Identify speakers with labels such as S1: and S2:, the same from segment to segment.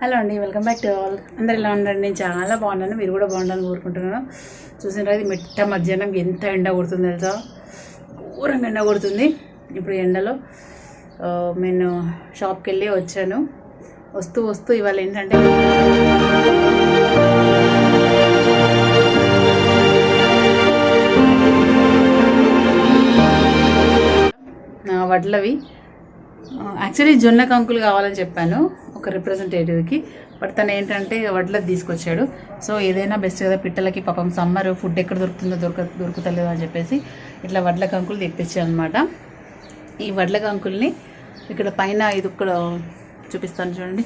S1: Hello అండి welcome back to all. అందరు ఎలా ఉండండి? నేను చాలా బాగున్నాను. మీరు కూడా బాగుండాలని కోరుకుంటున్నాను. చూసిన ఇది మిట్ట మధ్యాహ్నం ఎంత ఎండ కొడుతుంది తెలుసా? ఘోరంగా ఎండ కొడుతుంది ఇప్పుడు ఎండలో. నేను షాప్కి వెళ్ళి వచ్చాను. వస్తూ వస్తూ ఇవాళ ఏంటంటే వడ్లవి యాక్చువల్లీ జొన్న కంకులు కావాలని చెప్పాను ఒక రిప్రజెంటేటివ్కి బట్ తను ఏంటంటే వడ్లది తీసుకొచ్చాడు. సో ఏదైనా బెస్ట్ కదా పిట్టలకి పాపం సమ్మర్ ఫుడ్ ఎక్కడ దొరుకుతుందో దొరక దొరుకుతలేదు అని చెప్పేసి ఇట్లా వడ్ల కంకులు తెప్పించాను అనమాట ఈ వడ్ల కంకుల్ని ఇక్కడ పైన ఇది ఇక్కడ చూపిస్తాను చూడండి.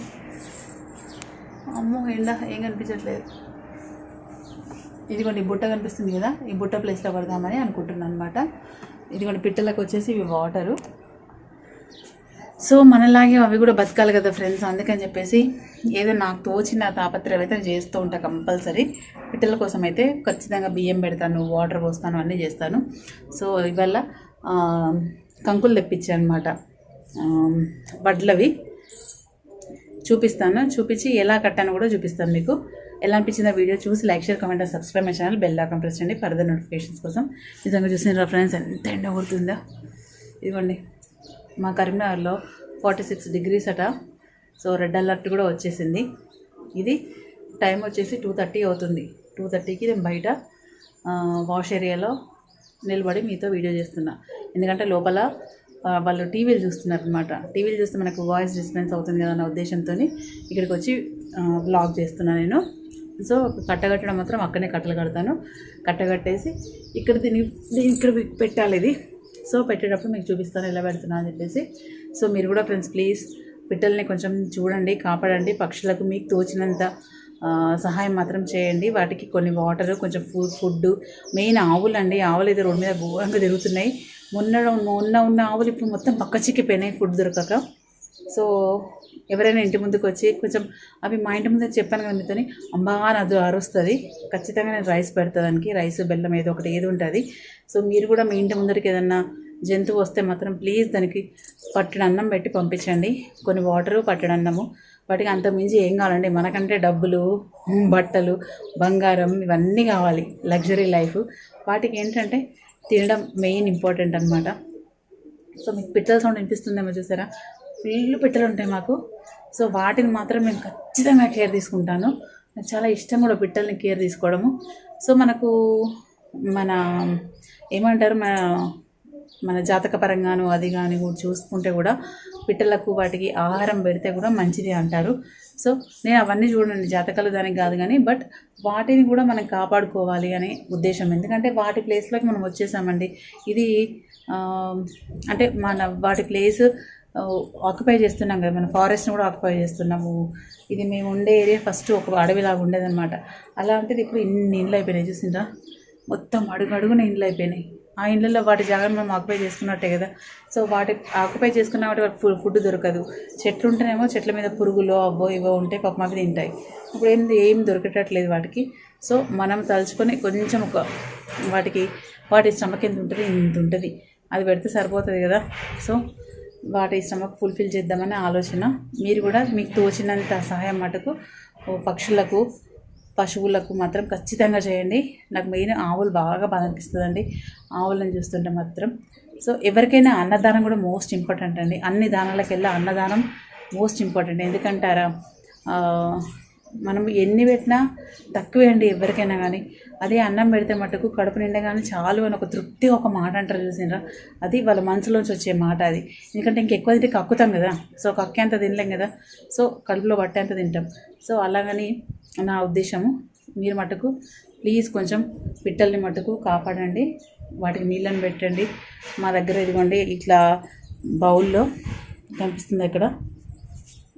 S1: అమ్మో ఎండ ఏం కనిపించట్లేదు. ఇదిగోండి బుట్ట కనిపిస్తుంది కదా ఈ బుట్ట ప్లేస్లో పడదామని అనుకుంటున్నాను అనమాట ఇదిగోండి పిట్టలకు వచ్చేసి ఇవి వాటరు సో మనలాగే అవి కూడా బతకాలి కదా ఫ్రెండ్స్. అందుకని చెప్పేసి ఏదో నాకు తోచిన తాపత్రయం అయితే చేస్తూ ఉంటా కంపల్సరీ. పిట్టల కోసం అయితే ఖచ్చితంగా బియ్యం పెడతాను వాటర్ పోస్తాను అన్నీ చేస్తాను. సో ఇవల్ల కంకులు తెప్పించాను అనమాట వడ్లవి చూపిస్తాను. చూపించి ఎలా కట్టాను కూడా చూపిస్తాను మీకు. ఎలా అనిపించిందో వీడియో చూసి like share comment subscribe my channel bell icon press చేయండి. ఫర్దర్ నోటిఫికేషన్స్ కోసం. నిజంగా చూసిన రెఫరెన్స్ ఎంత ఎండ కొడుతుందా. ఇదిగోండి. మా కరీంనగర్లో ఫార్టీ సిక్స్ డిగ్రీస్ అట. సో రెడ్ అలర్ట్ కూడా వచ్చేసింది. ఇది టైం వచ్చేసి టూ థర్టీ అవుతుంది. టూ థర్టీకి నేను బయట వాష్ ఏరియాలో నిలబడి మీతో వీడియో చేస్తున్నా. ఎందుకంటే లోపల వాళ్ళు టీవీలు చూస్తున్నారు అనమాట టీవీలు చూస్తే మనకు వాయిస్ డిస్టర్బెన్స్ అవుతుంది కదా అన్న ఉద్దేశంతో ఇక్కడికి వచ్చి బ్లాగ్ చేస్తున్నా నేను. సో కట్టగట్టడం మాత్రం అక్కడనే కట్టలు కడతాను. కట్టగట్టేసి ఇక్కడ దీన్ని దీన్ని ఇక్కడ పెట్టాలి ఇది. సో పెట్టేటప్పుడు మీకు చూపిస్తాను ఎలా పెడుతున్నా అని చెప్పేసి. సో మీరు కూడా ఫ్రెండ్స్ ప్లీజ్ పిట్టల్ని కొంచెం చూడండి కాపాడండి. పక్షులకు మీకు తోచినంత సహాయం మాత్రం చేయండి. వాటికి కొన్ని వాటర్ కొంచెం ఫుడ్ ఫుడ్ మెయిన్ ఆవులు అండి ఆవులు అయితే రోడ్డు మీద ఘోరంగా తిరుగుతున్నాయి. మొన్న మొన్న ఉన్న ఆవులు ఇప్పుడు మొత్తం పక్క చిక్కిపోయినాయి ఫుడ్ దొరకక. సో ఎవరైనా ఇంటి ముందుకు వచ్చి కొంచెం అవి మా ఇంటి ముందు చెప్పాను కదా మీతోని అమ్మా అది అరుస్తుంది. ఖచ్చితంగా నేను రైస్ పెడతా దానికి. రైస్ బెల్లం ఏదో ఒకటి ఏది ఉంటుంది. సో మీరు కూడా మీ ఇంటి ముందరికి ఏదన్నా జంతువు వస్తే మాత్రం ప్లీజ్ దానికి పట్టిన అన్నం పెట్టి పంపించండి. కొన్ని వాటరు పట్టెడు అన్నము వాటికి అంత మించి ఏం కావాలండి? మనకంటే డబ్బులు బట్టలు బంగారం ఇవన్నీ కావాలి. లగ్జరీ లైఫ్ వాటికి ఏంటంటే తినడం మెయిన్ ఇంపార్టెంట్ అనమాట సో మీకు పిట్టల సౌండ్ వినిపిస్తుందేమో చూసారా? ఫుల్ పిట్టలు ఉంటాయి మాకు. సో వాటిని మాత్రం నేను ఖచ్చితంగా కేర్ తీసుకుంటాను. నాకు చాలా ఇష్టం కూడా పిట్టల్ని కేర్ తీసుకోవడము. సో మనకు మన ఏమంటారు? మన మన జాతకపరంగాను అది కానీ కూడా చూసుకుంటే కూడా పిట్టలకు వాటికి ఆహారం పెడితే కూడా మంచిది అంటారు. సో నేను అవన్నీ చూడండి. జాతకాలు దానికి కాదు కానీ బట్ వాటిని కూడా మనం కాపాడుకోవాలి అనే ఉద్దేశం. ఎందుకంటే వాటి ప్లేస్లోకి మనం వచ్చేసామండి. ఇది అంటే మన వాటి ప్లేస్ ఆక్యుపై చేస్తున్నాం కదా. మన ఫారెస్ట్ని కూడా ఆక్యుపై చేస్తున్నాము. ఇది మేము ఉండే ఏరియా ఫస్ట్ ఒక అడవిలాగా ఉండేదన్నమాట. అలాంటిది ఇప్పుడు ఇన్ని ఇండ్లు అయిపోయినాయి చూసిందా మొత్తం అడుగు అడుగున ఇండ్లు అయిపోయినాయి. ఆ ఇండ్లలో వాటి జాగాను మనం ఆక్యుపై చేసుకున్నట్టే కదా. సో వాటి ఆక్యుపై చేసుకున్న వాటి ఫుడ్ ఫుడ్ దొరకదు. చెట్లు ఉంటేనేమో చెట్ల మీద పురుగులు అవో ఇవో ఉంటే పాపం అవి తింటాయి. ఇప్పుడు ఏం ఏం దొరికేటట్లేదు వాటికి. సో మనం తలుచుకొని కొంచెం ఒక వాటికి వాటి స్టమక్ ఎంత ఉంటుంది ఇంత ఉంటుంది. అది పెడితే సరిపోతుంది కదా. సో వాటి స్టమక్ ఫుల్ఫిల్ చేద్దామనే ఆలోచన. మీరు కూడా మీకు తోచినంత సహాయం మటుకు పక్షులకు పశువులకు మాత్రం ఖచ్చితంగా చేయండి. నాకు మెయిన్ ఆవులు బాగా బాధ అనిపిస్తుందండి ఆవులను చూస్తుంటే మాత్రం. సో ఎవరికైనా అన్నదానం కూడా మోస్ట్ ఇంపార్టెంట్ అండి. అన్ని దానాలకెల్లా అన్నదానం మోస్ట్ ఇంపార్టెంట్. ఎందుకంటారా? మనం ఎన్ని పెట్టినా తక్కువే అండి ఎవరికైనా కానీ. అదే అన్నం పెడితే మటుకు కడుపు నిండా కానీ చాలు అని ఒక తృప్తి ఒక మాట అంటారు చూసినరా అది వాళ్ళ మనసులోంచి వచ్చే మాట అది. ఎందుకంటే ఇంకెక్కువ తింటే కక్కుతాం కదా. సో కక్కేంత తినలేం కదా. సో కడుపులో పట్టేంత తింటాం. సో అలాగని నా ఉద్దేశము. మీరు మటుకు ప్లీజ్ కొంచెం పిట్టల్ని మటుకు కాపాడండి. వాటికి నీళ్ళని పెట్టండి. మా దగ్గర ఇదిగోండి ఇట్లా బౌల్లో కనిపిస్తుంది ఇక్కడ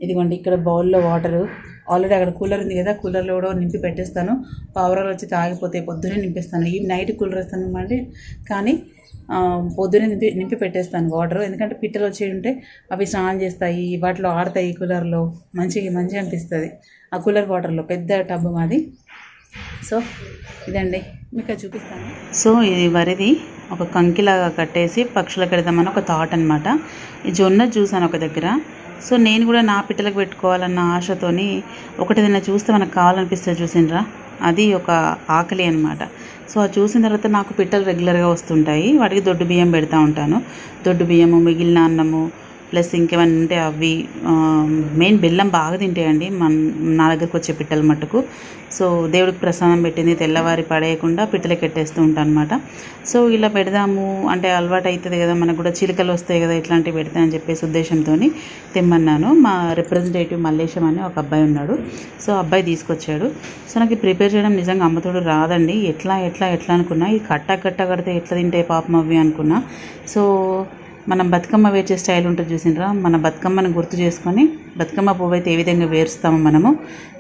S1: ఇదిగోండి ఇక్కడ బౌల్లో వాటరు. ఆల్రెడీ అక్కడ కూలర్ ఉంది కదా కూలర్లో కూడా నింపి పెట్టేస్తాను. పావురాలు వచ్చి తాగిపోతే పొద్దునే నింపిస్తాను. ఈ నైట్ కూలర్ వేస్తాను అంటే కానీ పొద్దునే నింపి నింపి పెట్టేస్తాను వాటర్ ఎందుకంటే పిట్టలు వచ్చి ఉంటే అవి స్నానం చేస్తాయి వాటిలో ఆడతాయి కూలర్లో మంచిగా మంచిగా అనిపిస్తుంది. ఆ కూలర్ వాటర్లో పెద్ద టబ్ మాది. సో ఇదండి. మీకు చూపిస్తాను. సో ఇది వరిది. ఒక కంకిలాగా కట్టేసి పక్షులకు పెడదామని ఒక థాట్ అనమాట ఈ జొన్న చూసాను ఒక దగ్గర సో నేను కూడా నా పిట్టలకు పెట్టుకోవాలన్న ఆశతోని ఒకటిదైనా చూస్తే మనకు కావాలనిపిస్తుంది చూసిండ్రా అది ఒక ఆకలి అనమాట సో అది చూసిన తర్వాత నాకు పిట్టలు రెగ్యులర్గా వస్తుంటాయి. వాటికి దొడ్డు బియ్యం పెడతా ఉంటాను. దొడ్డు బియ్యము మిగిలిన అన్నము ప్లస్ ఇంకేమైనా ఉంటే అవి మెయిన్ బెల్లం బాగా తింటాయండి. మన నా దగ్గరకు వచ్చే పిట్టల మట్టుకు. సో దేవుడికి ప్రసాదం పెట్టింది తెల్లవారి పడేయకుండా పిట్టలకి పెట్టేస్తూ ఉంటాను అనమాట సో ఇలా పెడదాము అంటే అలవాటు అవుతుంది కదా మనకు కూడా చిలుకలు వస్తాయి కదా ఇట్లాంటివి పెడతా అని చెప్పేసి ఉద్దేశంతో తెమ్మన్నాను. మా రిప్రజెంటేటివ్ మల్లేశం అని ఒక అబ్బాయి ఉన్నాడు. సో అబ్బాయి తీసుకొచ్చాడు. సో నాకు ప్రిపేర్ చేయడం నిజంగా అమ్మతోడు రాదండి. ఎట్లా ఎట్లా ఎట్లా అనుకున్నా. ఈ కట్ట కట్ట కడితే ఎట్లా తింటే పాపం అవి అనుకున్నా. సో మనం బతుకమ్మ వేర్చే స్టైల్ ఉంటుంది చూసినరా మన బతుకమ్మను గుర్తు చేసుకొని బతుకమ్మ పువ్వు అయితే ఏ విధంగా వేరుస్తాము మనము.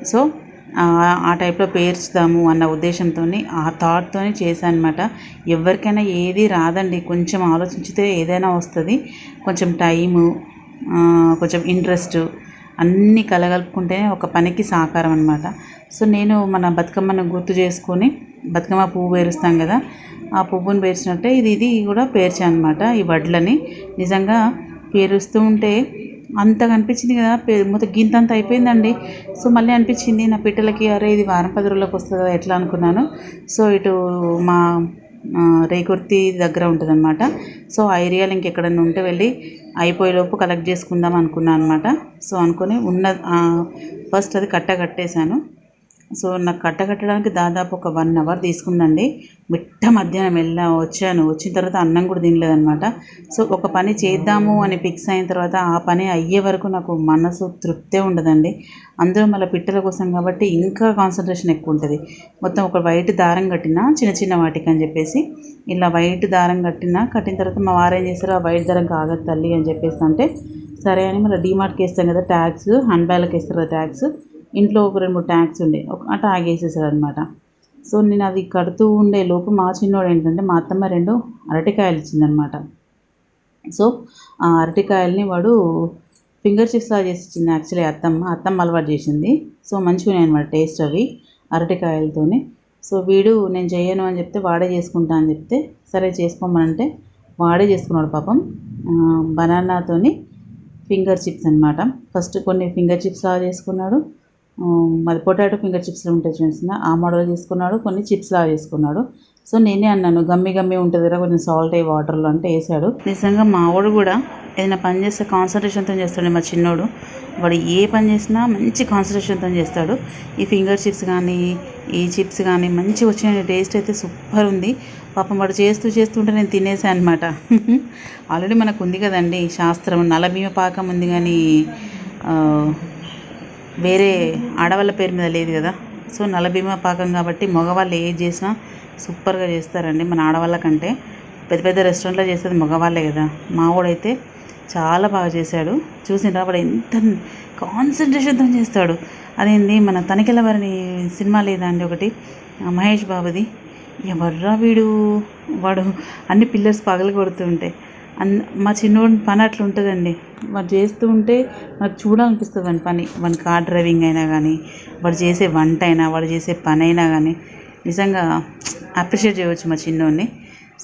S1: సో ఆ- టైప్లో పేర్చుదాము అన్న ఉద్దేశంతో ఆ థాట్తో చేశానమాట. ఎవరికైనా ఏది రాదండి. కొంచెం ఆలోచించితే ఏదైనా వస్తుంది. కొంచెం టైము కొంచెం ఇంట్రెస్ట్ అన్నీ కలగలుపుకుంటేనే ఒక పనికి సాకారం అనమాట సో నేను మన బతుకమ్మను గుర్తు చేసుకొని బతుకమ్మ పువ్వు పేరుస్తాం కదా ఆ పువ్వును పేర్చినట్టే ఇది ఇది కూడా పేర్చాను అనమాట ఈ వడ్లని నిజంగా పేరుస్తూ ఉంటే అంత కనిపించింది కదా పే- మొత్తం గింత అంత అయిపోయిందండి. సో మళ్ళీ అనిపించింది నా పిట్టలకి అరే ఇది వారం పది రోజులకు వస్తుంది కదా ఎట్లా అనుకున్నాను. సో ఇటు మా రేకుర్తి దగ్గర ఉంటుందన్నమాట. సో ఆ ఏరియాలో ఇంకెక్కడన్నా ఉంటే వెళ్ళి అయిపోయేలోపు కలెక్ట్ చేసుకుందాం అనుకున్నాను అనమాట సో అనుకొని ఉన్న ఫస్ట్ అది కట్ట కట్టేశాను. సో నాకు కట్ట కట్టడానికి దాదాపు ఒక వన్ అవర్ తీసుకుందండి మిట్ట మధ్యాహ్నం వెళ్ళా వచ్చాను. వచ్చిన తర్వాత అన్నం కూడా తినలేదనమాట సో ఒక పని చేద్దాము అని ఫిక్స్ అయిన తర్వాత ఆ పని అయ్యే వరకు నాకు మనసు తృప్తే ఉండదండి. అందులో మళ్ళీ పిట్టల కోసం కాబట్టి ఇంకా కాన్సన్ట్రేషన్ ఎక్కువ ఉంటుంది. మొత్తం ఒక వైట్ దారం కట్టిన చిన్న చిన్న వాటికి అని చెప్పేసి ఇలా వైట్ దారం కట్టిన కట్టిన తర్వాత మా వారు ఏం చేస్తారు ఆ వైట్ దారం కాగదు తల్లి అని చెప్పేసి అంటే సరే అని మళ్ళీ డీమార్ట్కి వేస్తాం కదా ట్యాక్స్ హ్యాండ్ బ్యాగ్కి వేస్తారు కదా ట్యాక్స్ ఇంట్లో ఒక రెండు మూడు ట్యాగ్స్ ఉండే. ఒక ట్యాగ్ వేసేసాడు అనమాట సో నేను అది కడుతూ ఉండే లోపు మా చిన్నోడు ఏంటంటే మా అత్తమ్మ రెండు అరటికాయలు ఇచ్చిందనమాట సో ఆ అరటికాయల్ని వాడు ఫింగర్ చిప్స్ లాగా చేసి ఇచ్చింది యాక్చువల్లీ అత్తమ్మ. అత్తమ్మ అలవాటు చేసింది. సో మంచిగా అనమాట టేస్ట్ అవి అరటికాయలతోనే. సో వీడు నేను చేయను అని చెప్తే వాడే చేసుకుంటా అని చెప్తే సరే చేసుకోమనంటే వాడే చేసుకున్నాడు పాపం. బనానాతోని ఫింగర్ చిప్స్ అనమాట ఫస్ట్ కొన్ని ఫింగర్ చిప్స్ లాగా చేసుకున్నాడు. మరి పొటాటో ఫింగర్ చిప్స్లో ఉంటాయి చూసిన ఆ మోడల్ తీసుకున్నాడు కొన్ని చిప్స్ లాగా చేసుకున్నాడు. సో నేనే అన్నాను గమ్మి గమ్మి ఉంటుంది కదా కొంచెం సాల్ట్ అయ్యి వాటర్లో అంటే వేసాడు. నిజంగా మా వాడు కూడా ఏదైనా పని చేస్తే కాన్సన్ట్రేషన్తో చేస్తాడు మా చిన్నోడు. వాడు ఏ పని చేసినా మంచి కాన్సన్ట్రేషన్తో చేస్తాడు. ఈ ఫింగర్ చిప్స్ కానీ ఈ చిప్స్ కానీ మంచిగా వచ్చిన టేస్ట్ అయితే సూపర్ ఉంది. పాపం వాడు చేస్తూ చేస్తుంటే నేను తినేసాను అనమాట ఆల్రెడీ మనకు ఉంది కదండి శాస్త్రం. నలభీమ పాకం ఉంది కానీ వేరే ఆడవాళ్ళ పేరు మీద లేదు కదా. సో నలభీమా పాకం కాబట్టి మగవాళ్ళు ఏ చేసినా సూపర్గా చేస్తారండి మన ఆడవాళ్ళ కంటే. పెద్ద పెద్ద రెస్టారెంట్లో చేసేది మగవాళ్ళే కదా. మావాడైతే చాలా బాగా చేశాడు. చూసిన రాబడి ఎంత కాన్సన్ట్రేషన్తో చేస్తాడు. అదేంది మన తనిఖీల వారిని సినిమా లేదా అండి ఒకటి? మహేష్ బాబుది. ఎవర్రా వీడు? వాడు అన్ని పిల్లర్స్ పగలు కొడుతుంటే అన్ మా చిన్నోడి పని అట్లా ఉంటుందండి. వాడు చేస్తూ ఉంటే మనకు చూడాలనిపిస్తుంది వాని పని. వాని కార్ డ్రైవింగ్ అయినా కానీ వాడు చేసే వంట అయినా వాడు చేసే పని అయినా కానీ నిజంగా అప్రిషియేట్ చేయవచ్చు మా చిన్నోడిని.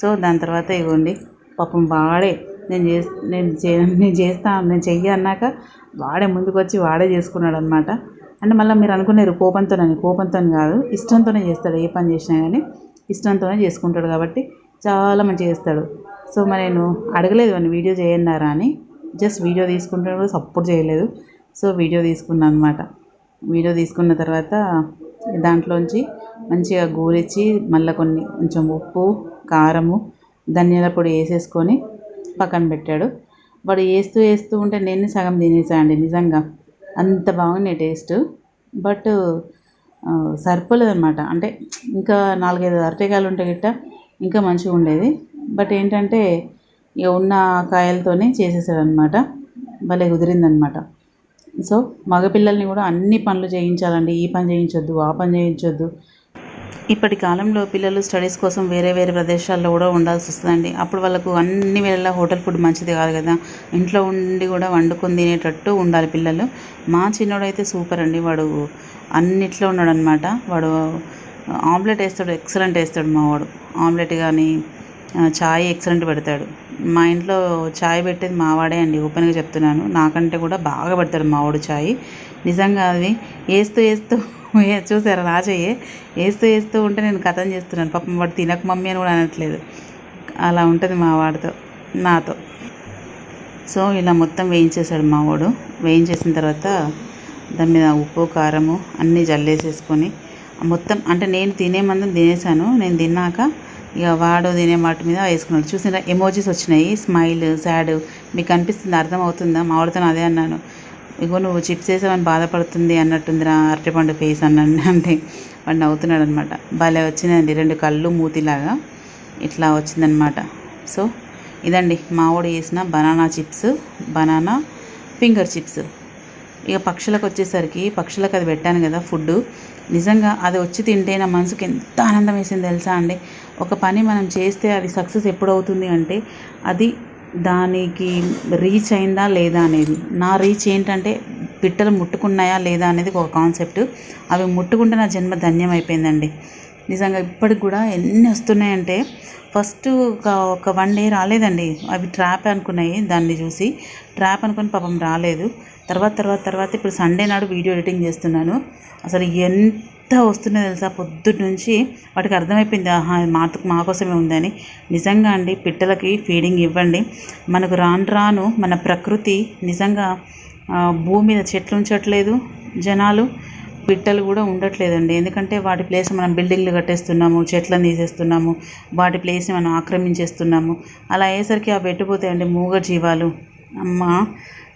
S1: సో దాని తర్వాత ఇవ్వండి పాపం వాడే నేను చేస్ నేను చే నేను చేస్తా నేను చెయ్యి అన్నాక వాడే ముందుకు వచ్చి వాడే చేసుకున్నాడు అనమాట అంటే మళ్ళీ మీరు అనుకున్నారు కోపంతోనని కోపంతో కాదు ఇష్టంతోనే చేస్తాడు. ఏ పని చేసినా కానీ ఇష్టంతోనే చేసుకుంటాడు కాబట్టి చాలా మంచిగా చేస్తాడు. సో మరి నేను అడగలేదు అని వీడియో చేయన్నారా అని. జస్ట్ వీడియో తీసుకుంటే కూడా సపోర్ట్ చేయలేదు. సో వీడియో తీసుకున్నాను అనమాట వీడియో తీసుకున్న తర్వాత దాంట్లోంచి మంచిగా గూరిచ్చి మళ్ళీ కొన్ని కొంచెం ఉప్పు కారము ధనియాల పొడి వేసేసుకొని పక్కన పెట్టాడు. వాడు వేస్తూ వేస్తూ ఉంటే నేను సగం తినేసాయండి నిజంగా. అంత బాగున్నాయి టేస్ట్. బట్ సరిపోలేదు అనమాట అంటే ఇంకా నాలుగైదు అరటికాయలు ఉంటే గిట్ట ఇంకా మంచిగా ఉండేది. బట్ ఏంటంటే ఇక ఉన్న కాయలతోనే చేసేసాడు అనమాట భలే కుదిరిందనమాట సో మగపిల్లల్ని కూడా అన్ని పనులు చేయించాలండి. ఈ పని చేయించొద్దు ఆ పని చేయించొద్దు. ఇప్పటి కాలంలో పిల్లలు స్టడీస్ కోసం వేరే వేరే ప్రదేశాల్లో కూడా ఉండాల్సి వస్తుందండి. అప్పుడు వాళ్ళకు అన్ని వేళలా హోటల్ ఫుడ్ మంచిది కాదు కదా. ఇంట్లో ఉండి కూడా వండుకొని తినేటట్టు ఉండాలి పిల్లలు. మా చిన్నోడైతే సూపర్ అండి. వాడు అన్నిట్లో ఉన్నాడు అనమాట వాడు ఆమ్లెట్ వేస్తాడు ఎక్సలెంట్ వేస్తాడు మా వాడు. ఆమ్లెట్ కానీ చాయ్ ఎక్సలెంట్ పెడతాడు. మా ఇంట్లో చాయ్ పెట్టేది మావాడే అండి ఓపెన్గా చెప్తున్నాను. నాకంటే కూడా బాగా పెడతాడు మావాడు చాయ్. నిజంగా అది వేస్తూ వేస్తూ చూసారా నా చెయ్యి? వేస్తూ వేస్తూ ఉంటే నేను కథం చేస్తున్నాను. పాపం వాడు తినక మమ్మీ అని కూడా అనట్లేదు. అలా ఉంటుంది మా వాడితో నాతో. సో ఇలా మొత్తం వేయించేసాడు మా వాడు వేయించేసిన తర్వాత దాని మీద ఉప్పు కారము అన్నీ జల్లేసేసుకొని మొత్తం అంటే నేను తినే మందం తినేసాను నేను తిన్నాక ఇక వాడు తినే మాట మీద వేసుకున్నాడు. చూసిన ఎమోజీస్ వచ్చినాయి. స్మైల్ సాడ్ మీకు అనిపిస్తుంది అర్థమవుతుందా? మా వాడితో అదే అన్నాను. ఇగో నువ్వు చిప్స్ వేసామని బాధపడుతుంది అన్నట్టుందిరా అరటిపండు ఫేస్ అన్నాడు అంటే వాడు నవ్వుతున్నాడు అనమాట భలే వచ్చిందండి రెండు కళ్ళు మూతిలాగా ఇట్లా వచ్చిందనమాట సో ఇదండి మావోడు వేసిన banana chips banana finger chips ఇక పక్షులకు వచ్చేసరికి పక్షులకు అది పెట్టాను కదా ఫుడ్ నిజంగా అది వచ్చి తింటే నా మనసుకి ఎంత ఆనందం వేసింది తెలుసా అండి? ఒక పని మనం చేస్తే అది సక్సెస్ ఎప్పుడు అవుతుంది అంటే అది దానికి రీచ్ అయిందా లేదా అనేది. నా రీచ్ ఏంటంటే పిట్టలు ముట్టుకున్నాయా లేదా అనేది ఒక కాన్సెప్ట్ అవి ముట్టుకుంటే నా జన్మ ధన్యం అయిపోయిందండి. నిజంగా ఇప్పటికి కూడా ఎన్ని వస్తున్నాయంటే ఫస్ట్ ఒక ఒక వన్ డే రాలేదండి. అవి ట్రాప్ అనుకున్నాయి దాన్ని చూసి. ట్రాప్ అనుకుని పాపం రాలేదు. తర్వాత తర్వాత తర్వాత ఇప్పుడు సండే నాడు వీడియో ఎడిటింగ్ చేస్తున్నాను. అసలు ఎంత వస్తుందో తెలుసా? పొద్దుటి నుంచి వాటికి అర్థమైపోయింది. ఆహా మా మా కోసమే ఉందని. నిజంగా అండి పిట్టలకి ఫీడింగ్ ఇవ్వండి. మనకు రాను రాను మన ప్రకృతి నిజంగా భూమి మీద చెట్లు ఉంచట్లేదు జనాలు. పిట్టలు కూడా ఉండట్లేదండి. ఎందుకంటే వాటి ప్లేస్ మనం బిల్డింగ్లు కట్టేస్తున్నాము చెట్లను తీసేస్తున్నాము వాటి ప్లేస్ని మనం ఆక్రమించేస్తున్నాము. అలా అయ్యేసరికి అవి పెట్టిపోతాయండి మూగ జీవాలు అమ్మ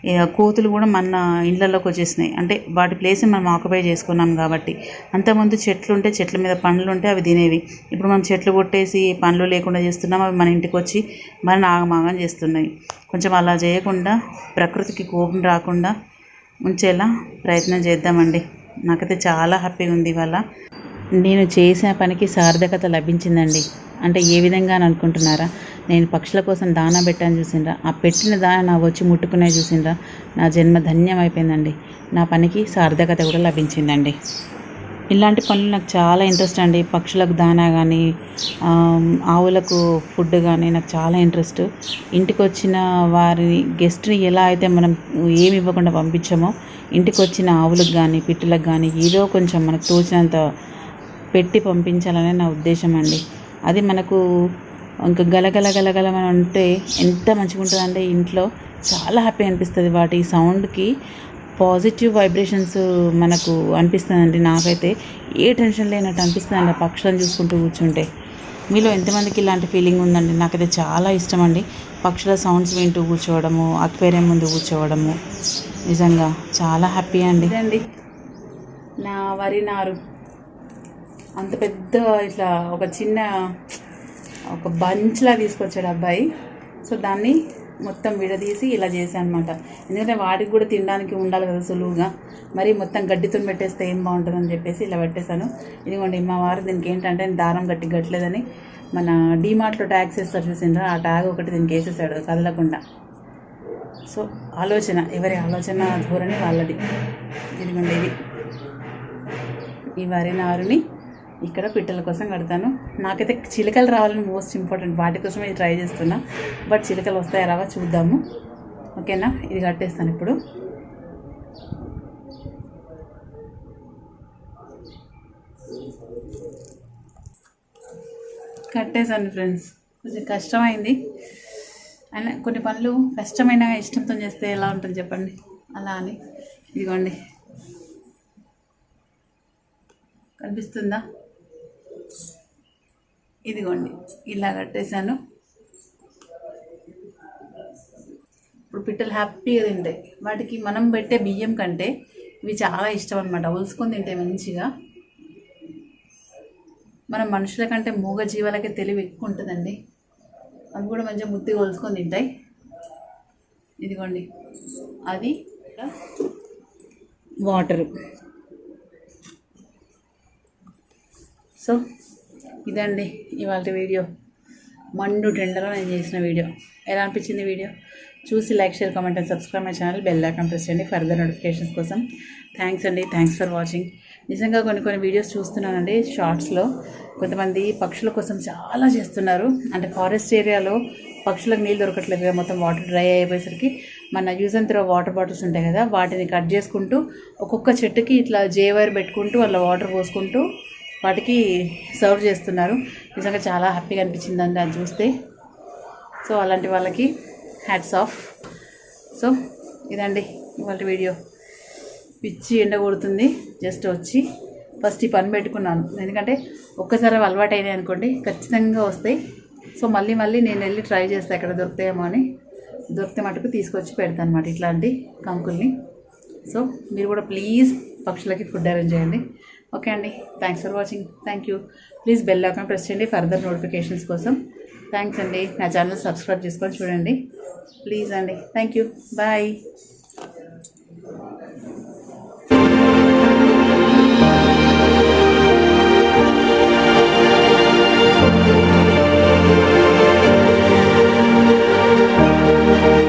S1: ఇక కోతులు కూడా మన ఇళ్ళల్లోకి వచ్చేసినాయి. అంటే వాటి ప్లేస్ని మనం ఆక్యుపై చేసుకున్నాం కాబట్టి. అంతకుముందు చెట్లు ఉంటే చెట్ల మీద పండ్లు ఉంటే అవి తినేవి. ఇప్పుడు మనం చెట్లు కొట్టేసి పండ్లు లేకుండా చేస్తున్నాం అవి మన ఇంటికి వచ్చి మన ఆగమాగం చేస్తున్నాయి. కొంచెం అలా చేయకుండా ప్రకృతికి కోపం రాకుండా ఉంచేలా ప్రయత్నం చేద్దామండి. నాకైతే చాలా హ్యాపీగా ఉంది ఇవాళ. నేను చేసిన పనికి సార్థకత లభించిందండి. అంటే ఏ విధంగా అని అనుకుంటున్నారా? నేను పక్షుల కోసం దానా పెట్టాను చూసిండ్రా. ఆ పెట్టిన దానా నా వచ్చి ముట్టుకునే చూసిండ్రా. నా జన్మ ధన్యం అయిపోయిందండి నా పనికి సార్థకత కూడా లభించిందండి. ఇలాంటి పనులు నాకు చాలా ఇంట్రెస్ట్ అండి. పక్షులకు దానా కానీ ఆవులకు ఫుడ్ కానీ నాకు చాలా ఇంట్రెస్ట్ ఇంటికి వచ్చిన వారిని గెస్ట్ని ఎలా అయితే మనం ఏమి ఇవ్వకుండా పంపించామో ఇంటికి వచ్చిన ఆవులకు కానీ పిట్టలకు కానీ ఏదో కొంచెం మనకు తోచినంత పెట్టి పంపించాలనే నా ఉద్దేశం అండి. అది మనకు ఇంకా గలగల గలగల మనం ఉంటే ఎంత మంచిగా ఉంటుందంటే ఇంట్లో చాలా హ్యాపీ అనిపిస్తుంది. వాటి సౌండ్కి పాజిటివ్ వైబ్రేషన్స్ మనకు అనిపిస్తుందండి నాకైతే. ఏ టెన్షన్ లేనట్టు అనిపిస్తుందండి ఆ పక్షులను చూసుకుంటూ కూర్చుంటే. మీలో ఎంతమందికి ఇలాంటి ఫీలింగ్ ఉందండి? నాకైతే చాలా ఇష్టం అండి పక్షుల సౌండ్స్ వింటూ కూర్చోవడము అక్వేరియం ముందు కూర్చోవడము. నిజంగా చాలా హ్యాపీ అండి. అండి నా వరి నారు. అంత పెద్ద ఇట్లా ఒక చిన్న ఒక బంచ్లా తీసుకొచ్చాడు అబ్బాయి. సో దాన్ని మొత్తం విడదీసి ఇలా చేశాను అనమాట ఎందుకంటే వాటికి కూడా తినడానికి ఉండాలి కదా సులువుగా. మరి మొత్తం గడ్డితో పెట్టేస్తే ఏం బాగుంటుందని చెప్పేసి ఇలా పెట్టేశాను. ఇదిగోండి మా వారు దీనికి ఏంటంటే దారం గట్టి గట్టలేదని మన డీమార్ట్లో ట్యాగ్స్ వేస్తారు చూసిండ్రా ఆ ట్యాగ్ ఒకటి దీనికి వేసేసాడు కదలకుండా సో ఆలోచన ఎవరి ఆలోచన ధోరణి వాళ్ళది. ఇదిగోండి ఇది. ఈ వరి నారుని ఇక్కడ పిట్టల కోసం కడతాను. నాకైతే చిలకలు రావాలని మోస్ట్ ఇంపార్టెంట్ వాటి కోసమే ఇది ట్రై చేస్తున్నా. బట్ చిలకలు వస్తాయా రావా చూద్దాము. ఓకేనా? ఇది కట్టేస్తాను ఇప్పుడు. కట్టేశాను ఫ్రెండ్స్ కొంచెం కష్టమైంది. అయినా కొన్ని పనులు కష్టమైన ఇష్టంతో చేస్తే ఎలా ఉంటుంది చెప్పండి? అలా అని. ఇదిగోండి. కనిపిస్తుందా? ఇదిగోండి ఇలా కట్టేశాను. ఇప్పుడు పిట్టలు హ్యాపీగా తింటాయి వాటికి మనం పెట్టే బియ్యం కంటే ఇవి చాలా ఇష్టం అనమాట ఉలుసుకొని తింటాయి మంచిగా. మనం మనుషుల కంటే మూగ జీవాలకే తెలివి ఎక్కువ ఉంటుందండి. అవి కూడా మంచిగా ముద్దిగా ఒలుసుకొని తింటాయి. ఇదిగోండి అది వాటరు. సో ఇదండి ఇవాళ వీడియో. మండు టెండర్లో నేను చేసిన వీడియో. ఎలా అనిపించింది వీడియో? చూసి like share comment and subscribe my channel bell icon press చేయండి ఫర్దర్ నోటిఫికేషన్స్ కోసం. థ్యాంక్స్ అండి. Thanks for watching. నిజంగా కొన్ని కొన్ని వీడియోస్ చూస్తున్నానండి షార్ట్స్లో. కొంతమంది పక్షుల కోసం చాలా చేస్తున్నారు. అంటే ఫారెస్ట్ ఏరియాలో పక్షులకు నీళ్ళు దొరకట్లేదు కదా మొత్తం వాటర్ డ్రై అయిపోయేసరికి. మన use and throw water bottles ఉంటాయి కదా వాటిని కట్ చేసుకుంటూ ఒక్కొక్క చెట్టుకి ఇట్లా జే వైర్ పెట్టుకుంటూ అలా వాటర్ పోసుకుంటూ వాటికి సర్వ్ చేస్తున్నారు. నిజంగా చాలా హ్యాపీగా అనిపించిందండి అది చూస్తే. సో అలాంటి వాళ్ళకి హ్యాట్స్ ఆఫ్ సో ఇదండి ఇవాళ వీడియో. పిచ్చి ఎండ కొడుతుంది. జస్ట్ వచ్చి ఫస్ట్ ఈ పని పెట్టుకున్నాను. ఎందుకంటే ఒక్కసారి అవి అలవాటు అయినాయి అనుకోండి ఖచ్చితంగా వస్తాయి. సో మళ్ళీ మళ్ళీ నేను వెళ్ళి ట్రై చేస్తే ఎక్కడ దొరుకుతాయేమో అని. దొరికితే మటుకు తీసుకొచ్చి పెడతాను అనమాట ఇట్లాంటి కంకుల్ని. సో మీరు కూడా ప్లీజ్ పక్షులకి ఫుడ్ అరేంజ్ చేయండి. ఓకే అండి. Thanks for watching thank you please bell icon press చేయండి ఫర్దర్ నోటిఫికేషన్స్ కోసం. థ్యాంక్స్ అండి. నా ఛానల్ సబ్స్క్రైబ్ చేసుకొని చూడండి. ప్లీజ్ అండి. Thank you bye